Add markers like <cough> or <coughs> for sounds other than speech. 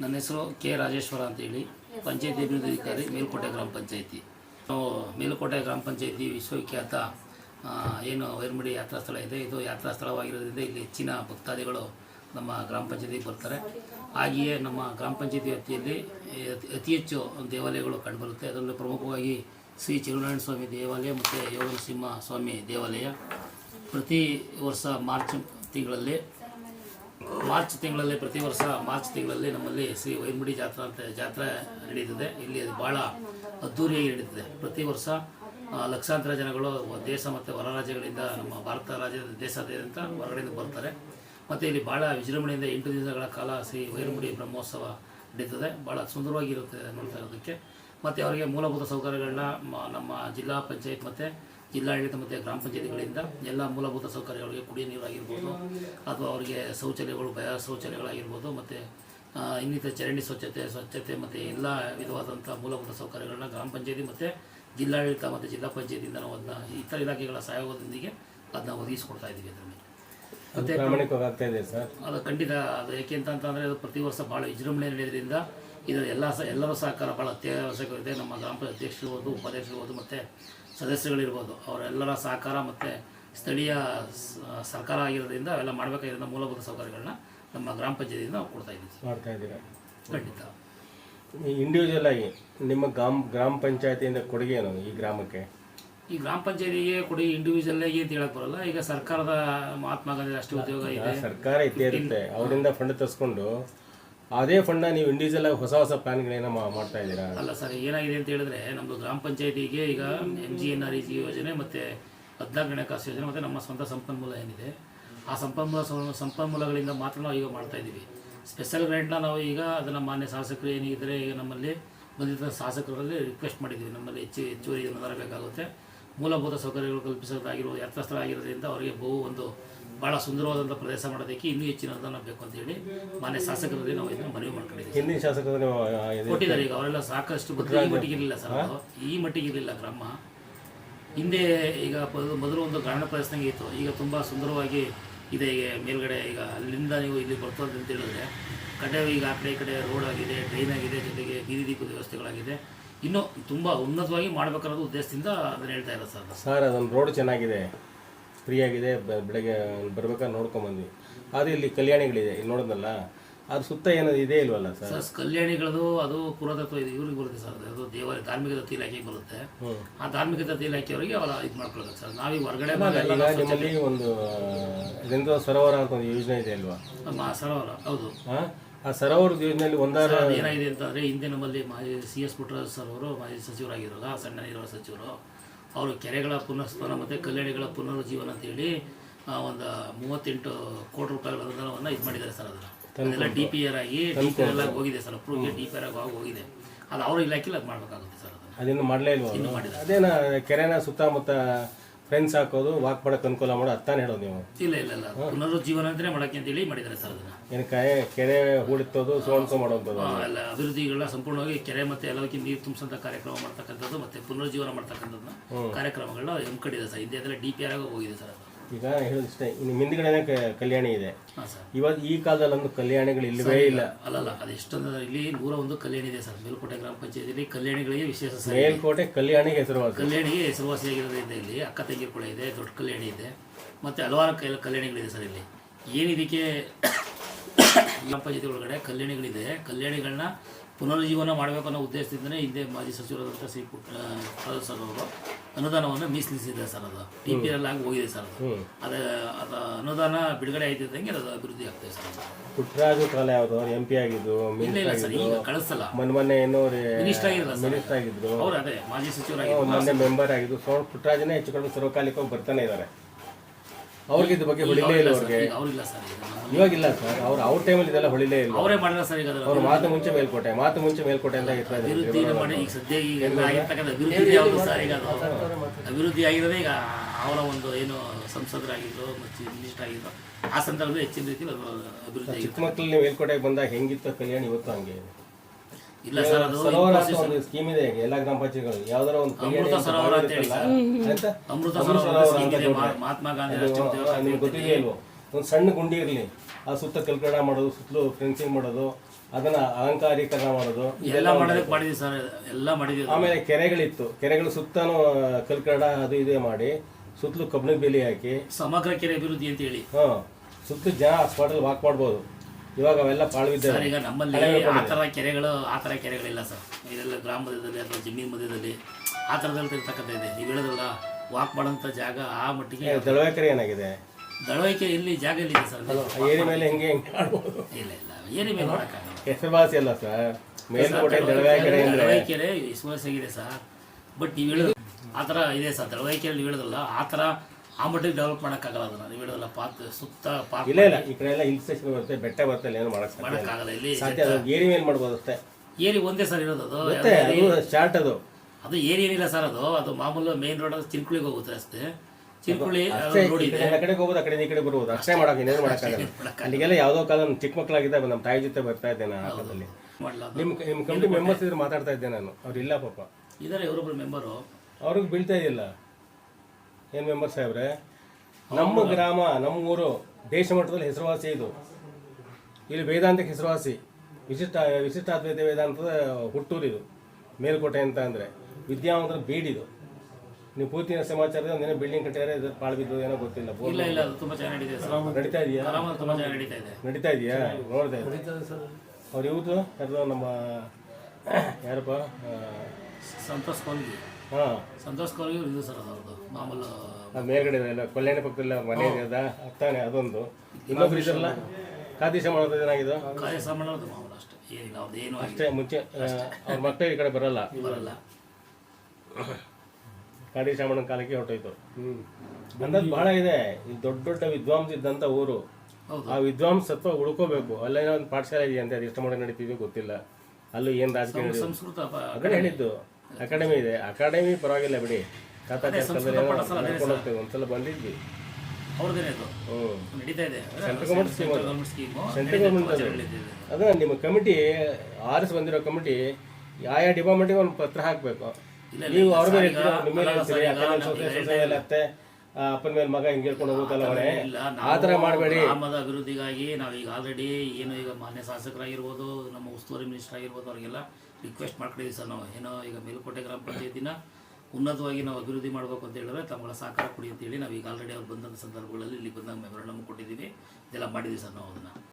ನನ್ನ ಹೆಸರು ಕೆ ರಾಜೇಶ್ವರ ಅಂತೇಳಿ. ಪಂಚಾಯತಿ ಅಭಿವೃದ್ಧಿ ಅಧಿಕಾರಿ, ಮೇಲುಕೋಟೆ ಗ್ರಾಮ ಪಂಚಾಯತಿ. ನಾವು ಮೇಲುಕೋಟೆ ಗ್ರಾಮ ಪಂಚಾಯತಿ ವಿಶ್ವವಿಖ್ಯಾತ ಏನು ವೈರ್ಮಡಿ ಯಾತ್ರಾ ಸ್ಥಳ ಇದೆ. ಇದು ಯಾತ್ರಾ ಸ್ಥಳವಾಗಿರೋದ್ರಿಂದ ಇಲ್ಲಿ ಹೆಚ್ಚಿನ ಭಕ್ತಾದಿಗಳು ನಮ್ಮ ಗ್ರಾಮ ಪಂಚಾಯತಿಗೆ ಬರ್ತಾರೆ. ಹಾಗೆಯೇ ನಮ್ಮ ಗ್ರಾಮ ಪಂಚಾಯತಿ ವ್ಯಾಪ್ತಿಯಲ್ಲಿ ಅತಿ- ಹೆಚ್ಚು ದೇವಾಲಯಗಳು ಕಂಡುಬರುತ್ತೆ. ಅದರಲ್ಲೂ ಪ್ರಮುಖವಾಗಿ ಶ್ರೀ ಚಿರುನಾರಾಯಣ ಸ್ವಾಮಿ ದೇವಾಲಯ ಮತ್ತು ಯೋಗ ಸ್ವಾಮಿ ದೇವಾಲಯ. ಪ್ರತಿ ವರ್ಷ ಮಾರ್ಚ್ ತಿಂಗಳಲ್ಲಿ ಮಾರ್ಚ್ ತಿಂಗಳಲ್ಲಿ ಪ್ರತಿ ವರ್ಷ ಮಾರ್ಚ್ ತಿಂಗಳಲ್ಲಿ ನಮ್ಮಲ್ಲಿ ಶ್ರೀ ವೈರ್ಮುಡಿ ಜಾತ್ರಾ ಅಂತ ಜಾತ್ರೆ ನಡೀತದೆ. ಇಲ್ಲಿ ಅದು ಭಾಳ ಅದ್ಧೂರಿಯಾಗಿ ನಡೀತದೆ. ಪ್ರತಿ ವರ್ಷ ಲಕ್ಷಾಂತರ ಜನಗಳು ದೇಶ ಮತ್ತು ಹೊರ ರಾಜ್ಯಗಳಿಂದ ನಮ್ಮ ಭಾರತ ರಾಜ್ಯದ ದೇಶಾದ್ಯಂತ ಹೊರಗಡೆಯಿಂದ ಬರ್ತಾರೆ. ಮತ್ತು ಇಲ್ಲಿ ಭಾಳ ವಿಜೃಂಭಣೆಯಿಂದ ಎಂಟು ದಿನಗಳ ಕಾಲ ಶ್ರೀ ವೈರಮುಡಿ ಬ್ರಹ್ಮೋತ್ಸವ ನಡೀತದೆ. ಭಾಳ ಸುಂದರವಾಗಿರುತ್ತೆ ನೋಡ್ತಾ ಇರೋದಕ್ಕೆ. ಮತ್ತು ಅವರಿಗೆ ಮೂಲಭೂತ ಸೌಕರ್ಯಗಳನ್ನ ನಮ್ಮ ಜಿಲ್ಲಾ ಪಂಚಾಯತ್ ಮತ್ತು ಜಿಲ್ಲಾಡಳಿತ ಮತ್ತು ಗ್ರಾಮ ಪಂಚಾಯತಿಗಳಿಂದ ಎಲ್ಲ ಮೂಲಭೂತ ಸೌಕರ್ಯಗಳಿಗೆ ಕುಡಿಯ ನೀರು ಆಗಿರ್ಬೋದು ಅಥವಾ ಅವರಿಗೆ ಶೌಚಾಲಯಗಳು ಬಯ ಶೌಚಾಲಯಗಳಾಗಿರ್ಬೋದು ಮತ್ತು ಇನ್ನಿತರ ಚರಂಡಿ ಸ್ವಚ್ಛತೆ ಸ್ವಚ್ಛತೆ ಮತ್ತು ಎಲ್ಲ ವಿಧವಾದಂಥ ಮೂಲಭೂತ ಸೌಕರ್ಯಗಳನ್ನ ಗ್ರಾಮ ಪಂಚಾಯತಿ ಮತ್ತು ಜಿಲ್ಲಾಡಳಿತ ಮತ್ತು ಜಿಲ್ಲಾ ಪಂಚಾಯತಿಯಿಂದ ನಾವು ಅದನ್ನ ಇತರ ಇಲಾಖೆಗಳ ಸಹಯೋಗದೊಂದಿಗೆ ಅದನ್ನ ಒದಗಿಸಿಕೊಡ್ತಾ ಇದ್ದೀವಿ ಅದರಲ್ಲಿ. ಮತ್ತೆ ಅದು ಖಂಡಿತ ಅದು ಏಕೆ ಅಂತ ಅಂತಂದರೆ ಅದು ಪ್ರತಿ ವರ್ಷ ಭಾಳ ವಿಜೃಂಭಣೆ ನಡೆಯೋದ್ರಿಂದ ಇದರ ಎಲ್ಲ ಸಹ ಎಲ್ಲರ ಸಹಕಾರ ಭಾಳ ಅತ್ಯವಶ್ಯಕವಿದೆ. ನಮ್ಮ ಗ್ರಾಮ ಅಧ್ಯಕ್ಷರು ಇರ್ಬೋದು ಉಪಾಧ್ಯಕ್ಷರು ಇರ್ಬೋದು ಮತ್ತು ಸದಸ್ಯರುಗಳಿರ್ಬೋದು ಅವರೆಲ್ಲರ ಸಹಕಾರ ಮತ್ತು ಸ್ಥಳೀಯ ಸರ್ಕಾರ ಆಗಿರೋದ್ರಿಂದ ಅವೆಲ್ಲ ಮಾಡಬೇಕಾಗಿರೋ ಮೂಲಭೂತ ಸೌಕರ್ಯಗಳನ್ನ ನಮ್ಮ ಗ್ರಾಮ ಪಂಚಾಯತಿಯಿಂದ ನಾವು ಕೊಡ್ತಾ ಇದ್ದೀವಿ. ಮಾಡ್ತಾ ಇದ್ದೀರಾ? ಖಂಡಿತ. ಇಂಡಿವಿಜುವಲ್ ಆಗಿ ನಿಮ್ಮ ಗ್ರಾಮ ಗ್ರಾಮ ಪಂಚಾಯತಿಯಿಂದ ಕೊಡುಗೆ ಏನು ಈ ಗ್ರಾಮಕ್ಕೆ? ಈ ಗ್ರಾಮ ಪಂಚಾಯತಿಗೆ ಕೊಡಿ ಇಂಡಿವಿಜುವಲ್ ಆಗಿ ಅಂತ ಹೇಳಕ್ ಬರಲ್ಲ. ಈಗ ಸರ್ಕಾರದ ಮಹಾತ್ಮ ಗಾಂಧಿ ರಾಷ್ಟ್ರೀಯ ಉದ್ಯೋಗ ಇದೆ. ಸರ್ಕಾರ ಇದ್ದೇ ಇರುತ್ತೆ. ಅವರಿಂದ ಫಂಡ್ ತರಿಸ್ಕೊಂಡು ಅದೇ ಫಂಡ್ನ ನೀವು ಇಂಡಿವಿಜುವಲ್ ಆಗಿ ಹೊಸ ಹೊಸ ಪ್ಲಾನ್ಗಳೇನೋ ಮಾಡ್ತಾ ಇದ್ದೀರಾ? ಅಲ್ಲ ಸರ್, ಏನಾಗಿದೆ ಅಂತ ಹೇಳಿದ್ರೆ ನಮ್ಮದು ಗ್ರಾಮ ಪಂಚಾಯತಿಗೆ ಈಗ M G N R E G ಯೋಜನೆ ಮತ್ತು ಹದಿನಾಲ್ಕು ಹಣಕಾಸು ಯೋಜನೆ ಮತ್ತು ನಮ್ಮ ಸ್ವಂತ ಸಂಪನ್ಮೂಲ ಏನಿದೆ. ಆ ಸಂಪನ್ಮೂಲ ಸಂಪನ್ಮೂಲಗಳಿಂದ ಮಾತ್ರ ನಾವು ಈಗ ಮಾಡ್ತಾ ಇದ್ದೀವಿ. ಸ್ಪೆಷಲ್ ಗ್ರ್ಯಾಂಟ್ನ ನಾವು ಈಗ ಅದನ್ನು ಮಾನ್ಯ ಶಾಸಕರು ಏನಿದ್ರೆ ಈಗ ನಮ್ಮಲ್ಲಿ ಬಂದಿದ್ದ ಶಾಸಕರಲ್ಲಿ ರಿಕ್ವೆಸ್ಟ್ ಮಾಡಿದ್ದೀವಿ. ನಮ್ಮಲ್ಲಿ ಹೆಚ್ಚು ಹೆಚ್ಚುವರಿ ಬೇಕಾಗುತ್ತೆ ಮೂಲಭೂತ ಸೌಕರ್ಯಗಳು ಕಲ್ಪಿಸೋದಾಗಿರೋ ಯಾತ್ರಾ ಸ್ಥಳ ಆಗಿರೋದ್ರಿಂದ ಅವರಿಗೆ ಬಹು ಒಂದು ಭಾಳ ಸುಂದರವಾದಂಥ ಪ್ರದೇಶ ಮಾಡೋದಕ್ಕೆ ಇನ್ನೂ ಹೆಚ್ಚಿನ ಅನುದಾನ ಬೇಕು ಅಂತೇಳಿ ಮಾನ್ಯ ಶಾಸಕರಲ್ಲಿ ನಾವು ಇದನ್ನು ಮನವಿ ಮಾಡ್ಕೊಂಡಿದ್ದೀವಿ. ಹಿಂದಿನ ಶಾಸಕರು ನೀವು ಆ, ಇದು- ಕೊಟ್ಟಿದ್ದಾರೆ ಈಗ ಅವರೆಲ್ಲ ಸಾಕಷ್ಟು ಬದಲು ಈ ಮಟ್ಟಿಗೆ ಇರಲಿಲ್ಲ ಸರ್ ಅದು. ಈ ಮಟ್ಟಿಗೆ ಇರಲಿಲ್ಲ ಗ್ರಾಮ ಹಿಂದೆ ಈಗ ಪ- ಮೊದಲು ಒಂದು ಗ್ರಾಮೀಣ ಪ್ರದೇಶದಂಗೆ ಇತ್ತು. ಈಗ ತುಂಬ ಸುಂದರವಾಗಿ ಇದೆ. ಈಗ ಮೇಲ್ಗಡೆ ಈಗ ಅಲ್ಲಿಂದ ನೀವು ಇಲ್ಲಿ ಬರ್ತದೆ ಅಂತ ಹೇಳಿದ್ರೆ ಕಡೆ ಈಗ ಆ ಕಡೆ ಈ ಕಡೆ ರೋಡ್ ಆಗಿದೆ ಟ್ರೈನ್ ಆಗಿದೆ ಜೊತೆಗೆ ಬೀದಿ ದೀಪದ ವ್ಯವಸ್ಥೆಗಳಾಗಿದೆ. ಇನ್ನೂ ತುಂಬ ಉನ್ನತವಾಗಿ ಮಾಡಬೇಕನ್ನೋದು ಉದ್ದೇಶದಿಂದ ಅದನ್ನು ಹೇಳ್ತಾ ಇರೋದು ಸರ್. ಸರ್ ಅದೊಂದು ರೋಡ್ ಚೆನ್ನಾಗಿದೆ. ಫ್ರೀ ಆಗಿದೆ ಬೆ- ಬೆಳಗ್ಗೆ ಬರ್ಬೇಕಾದ್ರೆ ನೋಡ್ಕೊಂಬಂದ್ವಿ ಆದರೆ ಇಲ್ಲಿ ಕಲ್ಯಾಣಿಗಳಿದೆ ಇಲ್ಲಿ ನೋಡಿದ್ನಲ್ಲ ಅದು ಸುತ್ತ ಏನದು ಇದೇ ಇಲ್ವಲ್ಲ ಸರ್? ಸರ್ ಕಲ್ಯಾಣಿಗಳದು ಅದು ಪುರಾತತ್ವ ಇದು ಇವ್ರಿಗೆ ಬರುತ್ತೆ ಸರ್ ಅದು. ದೇವರ ಧಾರ್ಮಿಕ ದತ್ತಿ ಇಲಾಖೆಗೆ ಬರುತ್ತೆ. ಆ ಧಾರ್ಮಿಕ ದತ್ತಿ ಇಲಾಖೆಯವರಿಗೆ ಅವರ ಇದು ಮಾಡ್ಕೊಳ್ಬೇಕು ಸರ್. ನಾವೀಗ ಹೊರಗಡೆ ಈಗ ನಿಮ್ಮಲ್ಲಿ ಒಂದು ಇದರಿಂದ ಸರೋವರ ಅಂತ ಒಂದು ಯೋಜನೆ ಇದೆ ಅಲ್ವಾ? ನಮ್ಮ ಸರೋವರ ಹೌದು. ಹಾಂ ಆ ಸರೋವರದ ಯೋಜನೆಯಲ್ಲಿ ಒಂದಾರ ಏನಿದೆ ಏನಾಗಿದೆ ಅಂತಂದ್ರೆ ಹಿಂದೆ ನಮ್ಮಲ್ಲಿ ಮಾಜಿ ಸಿ ಎಸ್ ಪುಟ್ಟರಾಜ್ ಸರ್ ಅವರು ಮಾಜಿ ಸಚಿವರಾಗಿರೋಲ್ಲ ಸಣ್ಣ ನೀರಾವರಿ ಸಚಿವರು. ಅವರು ಕೆರೆಗಳ ಪುನಃಸ್ಥಾನ ಮತ್ತು ಕಲ್ಯಾಣಿಗಳ ಪುನರುಜ್ಜೀವನ ಅಂತೇಳಿ ಒಂದು ಮೂವತ್ತೆಂಟು ಕೋಟಿ ರೂಪಾಯಿಗಳ ಅನುದಾನವನ್ನು ಇದು ಮಾಡಿದ್ದಾರೆ ಸರ್ ಅದನ್ನು. ಅದೆಲ್ಲ ಡಿ ಪಿ ಆರ್ ಆಗಿ ಡಿ ಪಿ ಆರ್ ಆಗಿ ಹೋಗಿದೆ ಸರ್ ಅಪ್ರೂವ್ಗೆ ಡಿ ಪಿ ಆರ್ ಆಗಿ ಹೋಗಿದೆ. ಅದು ಅವ್ರ ಇಲಾಖೆಲ್ಲ ಅದು ಮಾಡಬೇಕಾಗುತ್ತೆ ಸರ್ ಅದನ್ನು. ಅದೇನು ಮಾಡಲೇ ಇಲ್ವಾ ಇನ್ನೂ? ಅದೇನ ಕೆರೆನ ಸುತ್ತಮುತ್ತ ಫ್ರೆಂಡ್ಸ್ ಹಾಕೋದು ವಾಕ್ ಮಾಡೋಕೆ ಅನುಕೂಲ ಮಾಡೋ ಅತ್ತಾನೆ ಹೇಳೋದು ನೀವು. ಇಲ್ಲ ಇಲ್ಲ ಇಲ್ಲ. ಪುನರುಜ್ಜೀವನ ಮಾಡಕ್ಕೆ ಅಂತ ಅಂತೇಳಿ ಮಾಡಿದ್ದಾರೆ ಸರ್ ಅದನ್ನ. ಏನು ಕಾಯ ಕೆರೆ ಹೂಡಿತ್ತೋದು ಸೋಣಸು ಮಾಡೋದು ಎಲ್ಲ ಅಭಿವೃದ್ಧಿಗಳನ್ನ ಸಂಪೂರ್ಣವಾಗಿ ಕೆರೆ ಮತ್ತೆ ಎಲ್ಲದಕ್ಕೆ ನೀರು ತುಂಬಿಸಂತ ಕಾರ್ಯಕ್ರಮ ಮಾಡ್ತಕ್ಕಂಥದ್ದು ಮತ್ತೆ ಪುನರುಜ್ಜೀವನ ಮಾಡ್ತಕ್ಕಂಥದ್ದು ಕಾರ್ಯಕ್ರಮಗಳನ್ನ ಇದೆ ಸರ್. ಹಿಂದೆ ಅದೆಲ್ಲ ಡಿ ಪಿ ಆರ್ ಆಗಿ ಹೋಗಿದೆ ಸರ್ ಅದು. ಈಗ ಹೇಳಿದಷ್ಟೇ ಇನ್ನು ಹಿಂದ್ಗಡೆನೇ ಕ- ಕಲ್ಯಾಣಿ ಇದೆ. ಹಾಂ ಸರ್. ಇವತ್ತು ಈ ಕಾಲದಲ್ಲಿ ಒಂದು ಕಲ್ಯಾಣಿಗಳು ಇಲ್ಲವೇ ಇಲ್ಲ. ಅಲ್ಲಲ್ಲ ಅದು ಎಷ್ಟೊಂದು ಇಲ್ಲಿ ನೂರ ಒಂದು ಕಲ್ಯಾಣಿ ಇದೆ ಸರ್ ಮೇಲ್ಕೋಟೆ ಗ್ರಾಮ ಪಂಚಾಯತಿಯಲ್ಲಿ ಕಲ್ಯಾಣಿಗಳಿಗೆ ವಿಶೇಷ ಸರ್ ಮೇಲ್ಕೋಟೆ ಕಲ್ಯಾಣಿಗೆ ಹೆಸರುವಾಸಿ. ಕಲ್ಯಾಣಿಗೆ ಹೆಸರುವಾಸಿಯಾಗಿರೋದ್ರಿಂದ ಇಲ್ಲಿ ಅಕ್ಕ ತಂಗಿ ಕೂಡ ಇದೆ ದೊಡ್ಡ ಕಲ್ಯಾಣಿ ಇದೆ ಮತ್ತು ಹಲವಾರು ಕೈ ಕಲ್ಯಾಣಿಗಳಿದೆ ಸರ್ ಇಲ್ಲಿ. ಏನಿದಕ್ಕೆ <coughs> ಗ್ರಾಮ ಪಂಚಾಯತಿ ಒಳಗಡೆ ಕಲ್ಯಾಣಿಗಳಿದೆ ಕಲ್ಯಾಣಿಗಳನ್ನ ಪುನರುಜ್ಜೀವನ ಮಾಡಬೇಕು ಅನ್ನೋ ಉದ್ದೇಶದಿಂದಲೇ ಹಿಂದೆ ಮಾಜಿ ಸಚಿವರಾದಂಥ ಸಿ ಪುಟ್ಟ ಸರ್ ಅವರು ಅನುದಾನವನ್ನು ಮೀಸಲಿಸಿದೆ ಸರ್ ಅದು. ಟಿ ಪಿ ಎಲ್ ಆಗಿ ಹೋಗಿದೆ ಸರ್ ಅದು. ಅದು ಅದು ಅನುದಾನ ಬಿಡುಗಡೆ ಆಯ್ತಿದ್ದಂಗೆ ಅದು ಅಭಿವೃದ್ಧಿ ಆಗ್ತದೆ ಸರ್. ಪುಟ್ಟರಾಜು ಕಾಲ ಯಾವುದು? ಎಂ ಪಿ ಆಗಿದ್ದು ಇಲ್ಲ ಇಲ್ಲ ಸರ್ ಈಗ ಕಳಿಸಲ್ಲ. ಮೊನ್ನೆ ಮೊನ್ನೆ ಏನೋ ಮಿನಿಸ್ಟರ್ ಆಗಿರಲ್ಲ ಸರ್. ಮಿನಿಸ್ಟರ್ ಆಗಿದ್ರು. ಅವ್ರು ಅದೇ ಮಾಜಿ ಸಚಿವರಾಗಿದ್ದು. ಮೊನ್ನೆ ಮೆಂಬರ್ ಆಗಿದ್ದು. ಸೋಣ ಪುಟ್ಟರಾಜನೇ ಹೆಚ್ಚು ಕಡಿಮೆ ಸರ್ವಕಾಲಿಕವಾಗಿ ಬರ್ತಾನೆ ಇದ್ದಾರೆ. ಅವ್ರಿಗೆ ಇದ್ರ ಬಗ್ಗೆ ಹೊಳಿಲೇ ಇಲ್ಲ ಅವ್ರಿಗೆ. ಅವ್ರಿಲ್ಲ ಸರ್ ಇವಾಗಿಲ್ಲ ಸರ್ ಅವ್ರು ಅವ್ರ ಟೈಮಲ್ಲಿ ಇದೆಲ್ಲ ಹೊಳಿಲೇ ಇಲ್ಲ. ಅವರೇ ಮಾಡಿಲ್ಲ ಸರ್ ಈಗ ಅದರ ಅವ್ರು ಮಾತು ಮುಂಚೆ ಮೇಲ್ಕೋಟೆ ಮಾತು ಮುಂಚೆ ಮೇಲ್ಕೋಟೆ ಅಂತ ಇರ್ತಾ ಇದ್ದಾರೆ ಅಭಿವೃದ್ಧಿ ಮಾಡಿ ಈಗ ಸದ್ಯ ಈಗ ಎಲ್ಲ ಆಗಿರ್ತಕ್ಕಂಥ ಅಭಿವೃದ್ಧಿ ಯಾವುದು ಸರ್ ಈಗ ಅದು? ಅಭಿವೃದ್ಧಿ ಆಗಿರೋದೇ ಈಗ ಅವರ ಒಂದು ಏನು ಸಂಸದರಾಗಿದ್ರು ಮತ್ತು ಮಿನಿಸ್ಟರ್ ಆಗಿದ್ರು. ಆ ಸಂದರ್ಭದಲ್ಲಿ ಹೆಚ್ಚಿನ ರೀತಿಯಲ್ಲಿ ಅದು ಅಭಿವೃದ್ಧಿ ಆಗಿದೆ. ಚಿಕ್ಕ ಮಕ್ಕಳಲ್ಲಿ ಮೇಲ್ಕೋಟೆಗೆ ಬಂದಾಗ ಹೆಂಗಿತ್ತು ಕಲ್ಯಾಣ ಇವತ್ತು ಹಂಗೆ? ಇದೆ. ಇಲ್ಲ ಸರ್ ಅದು ಸರೋವರ ಅಂತ ಒಂದು ಸ್ಕೀಮ್ ಇದೆ ಎಲ್ಲ ಗ್ರಾಮ ಪಂಚಾಯತ್ಗಳು ಯಾವ್ದಾರ ಒಂದು ಕಲ್ಯಾಣಿ ಅಮೃತ ಸರೋವರ ಅಂತ ಹೇಳಿ ಸರ್. ಆಯ್ತಾ? ಅಮೃತ ಅಮೃತ ಸರೋವರ ಸರೋವರ ಅಂತ ಇದೆ. ಕೊಟ್ರೆ. ಮಹಾತ್ಮ ಗಾಂಧಿ ರಾಷ್ಟ್ರೀಯ ಉದ್ಯೋಗ ಆ, ನಿಮ್ಗೆ ಗೊತ್ತಿದೆಯಾ ಇಲ್ವೋ? ಒಂದು ಸಣ್ಣ ಗುಂಡಿ ಇರಲಿ ಆ ಸುತ್ತ ಕಲ್ಕಡ ಮಾಡೋದು ಸುತ್ತಲೂ ಫೆನ್ಸಿಂಗ್ ಮಾಡೋದು ಅದನ್ನ ಅಲಂಕಾರೀಕರಣ ಮಾಡೋದು. ಎಲ್ಲ ಮಾಡೋದಕ್ಕೆ ಮಾಡಿದ್ವಿ ಸರ್ ಎಲ್ಲ ಮಾಡಿದ್ವಿ. ಆಮೇಲೆ ಕೆರೆಗಳಿತ್ತು. ಕೆರೆಗಳ ಸುತ್ತಾನು ಕಲ್ಕಡ ಅದು ಇದೆ ಮಾಡಿ ಸುತ್ತಲೂ ಕಬ್ಬಿಣದ ಬೆಲೆ ಹಾಕಿ. ಸಮಗ್ರ ಕೆರೆ ಅಭಿವೃದ್ಧಿ ಅಂತ ಹೇಳಿ. ಹಾ ಸುತ್ತ ಜನ ಸ್ಪಾಟಲ್ಲಿ ವಾಕ್ ಮಾಡ್ಬೋದು. ಇವಾಗ ಅವೆಲ್ಲ ಪಾಳ್ಬಿದ್ದಾವೆ ಸರ್ ಈಗ ನಮ್ಮಲ್ಲಿ ಆ ಥರ ಕೆರೆಗಳು ಆ ಥರ ಕೆರೆಗಳಿಲ್ಲ ಸರ್. ಇದೆಲ್ಲ ಗ್ರಾಮ ಮಧ್ಯದಲ್ಲಿ ಅಥವಾ ಜಮೀನು ಮಧ್ಯದಲ್ಲಿ. ಆ ಥರದಲ್ಲಿ ಇರ್ತಕ್ಕಂಥ ಇದೆ. ನೀವು ಹೇಳಿದ್ರಲ್ಲ ವಾಕ್ ಮಾಡೋಂಥ ಜಾಗ ಆ ಮಟ್ಟಿಗೆ ದಳವೆ ಏನಾಗಿದೆ? ದಳವೈಕೆ ಇಲ್ಲಿ ಜಾಗ ಇಲ್ಲ ಸರ್? ಏರಿ ಮೇಲೆ ಹೆಂಗೆ ಹೆಂಗೆ ಆಡ್ಬೋದು ಇಲ್ಲ ಇಲ್ಲ. ಏರಿ ಮೇಲೆ ಮಾಡೋಕ್ಕಾಗಲ್ಲ ಹೆಸರುವಾಸಿ ಅಲ್ಲ ಸರ್. ಮೇಲ್ಕೋಟೆ ದಳವೆ ಕೆರೆ ಅಂದ್ರೆ ದಳವೈಕೆರೆ ವಿಶ್ವಾಸಾಗಿದೆ ಸರ್. ಬಟ್ ನೀವು ಹೇಳಿದ್ರು ಆ ಥರ ಇದೆ ಸರ್. ದಳವೈಕೆರೆಯಲ್ಲಿ ನೀವು ಹೇಳೋದಲ್ಲ ಆ ಥರ ಆ ಮಟ್ಟಿಗೆ ಡೆವಲಪ್ ಮಾಡೋಕ್ಕಾಗಲ್ಲ ಅದನ್ನ. ನೀವು ಇಡೋಲ್ಲ ಪಾತ್ ಸುತ್ತ ಪಾರ್ಕ್ ಇಲ್ಲ ಇಲ್ಲ. ಈ ಕಡೆ ಎಲ್ಲ ಹಿಲ್ ಸ್ಟೇಷನ್ ಬರುತ್ತೆ ಬೆಟ್ಟ ಬರುತ್ತೆ ಅಲ್ಲಿ ಏನು ಸಾಧ್ಯ ಮಾಡೋಕ್ಕಾಗಲ್ಲ. ಇಲ್ಲಿ ಸಾಧ್ಯ ಅದು ಏರಿ ಮೇಲೆ ಮಾಡ್ಬೋದು ಅಷ್ಟೇ. ಏರಿ ಒಂದೇ ಸರ್ ಇರೋದು ಅದು. ಮತ್ತೆ ಅದು ಶಾರ್ಟ್ ಅದು. ಅದು ಏರಿ ಏನಿಲ್ಲ ಸರ್ ಅದು. ಅದು ಮಾಮೂಲು ಮೇನ್ ರೋಡ್ ಚಿನ್ಕುಳಿಗೆ ಹೋಗುತ್ತೆ ಅಷ್ಟೇ. ಚಿನ್ಕುಳಿ ಅಷ್ಟೇ ಈ ಕಡೆ ಆ ಕಡೆ ಹೋಗೋದು ಆ ಕಡೆ ಈ ಕಡೆ ಬರ್ಬೋದು. ಅಷ್ಟೇ ಮಾಡಕ್ಕೆ ಇನ್ನೇನು ಮಾಡೋಕ್ಕಾಗಲ್ಲ. ಅಲ್ಲಿಗೆಲ್ಲ ಯಾವುದೋ ಕಾಲ ನಾನು ಚಿಕ್ಕ ಮಕ್ಕಳಾಗಿದ್ದಾಗ ನಮ್ಮ ತಾಯಿ ಜೊತೆ ಬರ್ತಾ ಇದ್ದೆ ನಾನು ಆಟೋದಲ್ಲಿ ಮಾಡಲ್ಲ ಅದು? ನಿಮ್ಮ ನಿಮ್ಮ ಕಮಿಟಿ ಮೆಂಬರ್ಸ್ ಇದ್ರೆ ಮಾತಾಡ್ತಾ ಇದ್ದೆ ನಾನು. ಅವ್ರು ಇಲ್ಲ ಪಾಪ. ಇದಾರೆ ಇವರೊಬ್ಬರು ಮೆಂಬರು ಅವ್ರಿಗೆ ಬೀಳ್ತಾ ಇದೆಯಲ್ಲ ಏನು ಮೆಂಬರ್ ಸಾಹೇಬ್ರೆ? ನಮ್ಮ ಗ್ರಾಮ ನಮ್ಮ ಊರು ದೇಶ ಮಟ್ಟದಲ್ಲಿ ಹೆಸರುವಾಸಿ ಇದು. ಇಲ್ಲಿ ವೇದಾಂತಕ್ಕೆ ಹೆಸರುವಾಸಿ. ವಿಶಿಷ್ಟ ವಿಶಿಷ್ಟಾದ್ವೈತ ವೇದಾಂತದ ಹುಟ್ಟೂರು ಇದು. ಮೇಲ್ಕೋಟೆ ಅಂತ ಅಂದರೆ. ವಿದ್ಯಾವಂತರ ಬೀಡಿದು. ನೀವು ಪೂರ್ತಿ ಸಮಾಚಾರದ ಒಂದೇನೋ ಬಿಲ್ಡಿಂಗ್ ಕಟ್ಟಿದ್ದಾರೆ ಇದು ಪಾಳು ಬಿದ್ದು ಏನೋ ಗೊತ್ತಿಲ್ಲ. ಇಲ್ಲ ಇಲ್ಲ ಅದು ತುಂಬ ಚೆನ್ನಾಗಿ ನಡೀತಿದೆ ಸರ್. ನಡೀತಾ ಇದೆಯಾ? ತುಂಬಾ ಚೆನ್ನಾಗಿ ನಡೀತಾ ಇದೆ. ನಡೀತಾ ಇದೆಯಾ? ನೋಡಿದೆ ಅವ್ರು ಇವ್ದು ಯಾರ್ದು? ನಮ್ಮ ಯಾರಪ್ಪ? ಸಂತೋಷ್ ಕೋಲ್ಗಿ. ಹಾಂ. ಸಂತೋಷ್ ಕೋಲ್ಗಿ ಇದು ಸರ್ ಅವ್ರದ್ದು ಮಾಮೂಲು ಆ ಮೇಲ್ಗಡೆ ಎಲ್ಲ ಕಲ್ಯಾಣ ಪಕ್ಕದಲ್ಲಿ ಮನೆ ಇದೆ ಹತ್ತಾನೆ ಅದೊಂದು. ಇನ್ನೊಬ್ರು ಇದಲ್ಲ ಖಾದಿ ಮಾಡೋದು ಏನಾಗಿದೆ ಕಾರ್ಯ ಸಾಮಾನ್ಯದು ಮಾಮೂಲು ಅಷ್ಟೇ. ಏನಿಲ್ಲ ಅವ್ರದ್ದು ಏನು ಆಗಿದೆ ಅಷ್ಟೇ ಮುಂಚೆ ಆ, ಅವ್ರ ಮಕ್ಕಳು ಈ ಕಡೆ ಬರಲ್ಲ. <laughs> ಬರಲ್ಲ. ಕಾಡಿ ಶಾಮಣ್ಣನ ಕಾಲಕ್ಕೆ ಹೊರಟೋಯ್ತು. ಅಂದ್ರೆ ಬಹಳ ಇದೆ. ಈ ದೊಡ್ಡ ದೊಡ್ಡ ವಿದ್ವಾಂಸ ಇದ್ದಂಥ ಊರು. ಹೌದು. ಆ ವಿದ್ವಾಂಸತ್ವ ಉಳ್ಕೋಬೇಕು ಅಲ್ಲೇನೋ ಒಂದು ಪಾಠಶಾಲೆ ಇದೆಯಂತೆ ಅದು ಎಷ್ಟು ಮಾಡಿ ನಡೀತಿದೆ ಗೊತ್ತಿಲ್ಲ. ಅಲ್ಲೂ ಏನು ರಾಜಕೀಯ ಸಂಸ್ಕೃತ ಪ- ಅದನ್ನೇ ಹೇಳಿದ್ದು. ಅಕಾಡೆಮಿ ಇದೆ. ಅಕಾಡೆಮಿ ಪರವಾಗಿಲ್ಲ ಬಿಡಿ. ತಾತ ನಡ್ಕೊಂಡು ಹೋಗ್ತೇವೆ. ಒಂದ್ಸಲ ಬಂದಿದ್ವಿ. ಅವ್ರದ್ದೇನೆ ಇದು ಹ್ಞೂ ನಡೀತಾ ಇದೆ. ಗೌರ್ಮೆಂಟ್ ಸ್ಕೀಮ್ ಅದು. ಗೌರ್ಮೆಂಟ್ ಸ್ಕೀಮು ಸೆಂಟ್ರಲ್ ಗೌರ್ಮೆಂಟ್ ಅದು. ನಡೀತಿದೆ ನಿಮ್ಮ ಕಮಿಟಿ ಆರಿಸಿ ಬಂದಿರೋ ಕಮಿಟಿ ಆಯಾ ಡಿಪಾರ್ಟ್ಮೆಂಟ್ಗೆ ಒಂದು ಪತ್ರ ಹಾಕಬೇಕು? ಇಲ್ಲ, ನೀವು ಅವ್ರ ಮೇಲೆ ಈಗ ಇರ್ತೀರೋ, ನಿಮ್ಮ ಮೇಲೆ ಅಲ್ಲ ಸರ್, ಅಕ್ಕ ಈಗ ಸೊಸೆ, ನಾವು ಸೊಸೆ ಮೇಲೆ ಅತ್ತೆ ಆ, ಅಪ್ಪನ ಮೇಲೆ ಮಗ ಹಿಂಗೆ ಹೇಳ್ಕೊಂಡು ಹೋಗುತ್ತಲ್ಲ ಅವಳೆ ಇಲ್ಲ ಆ ಥರ ನಾವು ಮಾಡಬೇಡಿ. ಗ್ರಾಮದ ಅಭಿವೃದ್ಧಿಗಾಗಿ ನಾವೀಗ ಆಲ್ರೆಡಿ ಏನು ಈಗ ಮಾನ್ಯ ಶಾಸಕರಾಗಿರ್ಬೋದು ನಮ್ಮ ಉಸ್ತುವಾರಿ ಮಿನಿಸ್ಟರ್ ಆಗಿರ್ಬೋದು ಅವರಿಗೆಲ್ಲ ರಿಕ್ವೆಸ್ಟ್ ಮಾಡ್ಕೊಂಡಿದ್ದೀವಿ ಸರ್ ನಾವು. ಏನೋ ಈಗ ಮೇಲುಕೋಟೆ ಗ್ರಾಮ ಪಂಚಾಯತಿನ ಉನ್ನತವಾಗಿ ನಾವು ಅಭಿವೃದ್ಧಿ ಮಾಡಬೇಕು ಅಂತ ಹೇಳಿದ್ರೆ ತಮ್ಮಗಳ ಸಹಕಾರ ಕೊಡಿ ಅಂತ ಹೇಳಿ ನಾವು ಈಗ ಆಲ್ರೆಡಿ ಅವ್ರು ಬಂದಂಥ ಸಂದರ್ಭಗಳಲ್ಲಿ ಇಲ್ಲಿ ಬಂದಾಗ ಮೆಮೊರಂಡಮ್ ಕೊಟ್ಟಿದ್ದೀವಿ. ಇದೆಲ್ಲ ಮಾಡಿದ್ದೀವಿ ಸರ್ ನಾವು ಅದನ್ನು.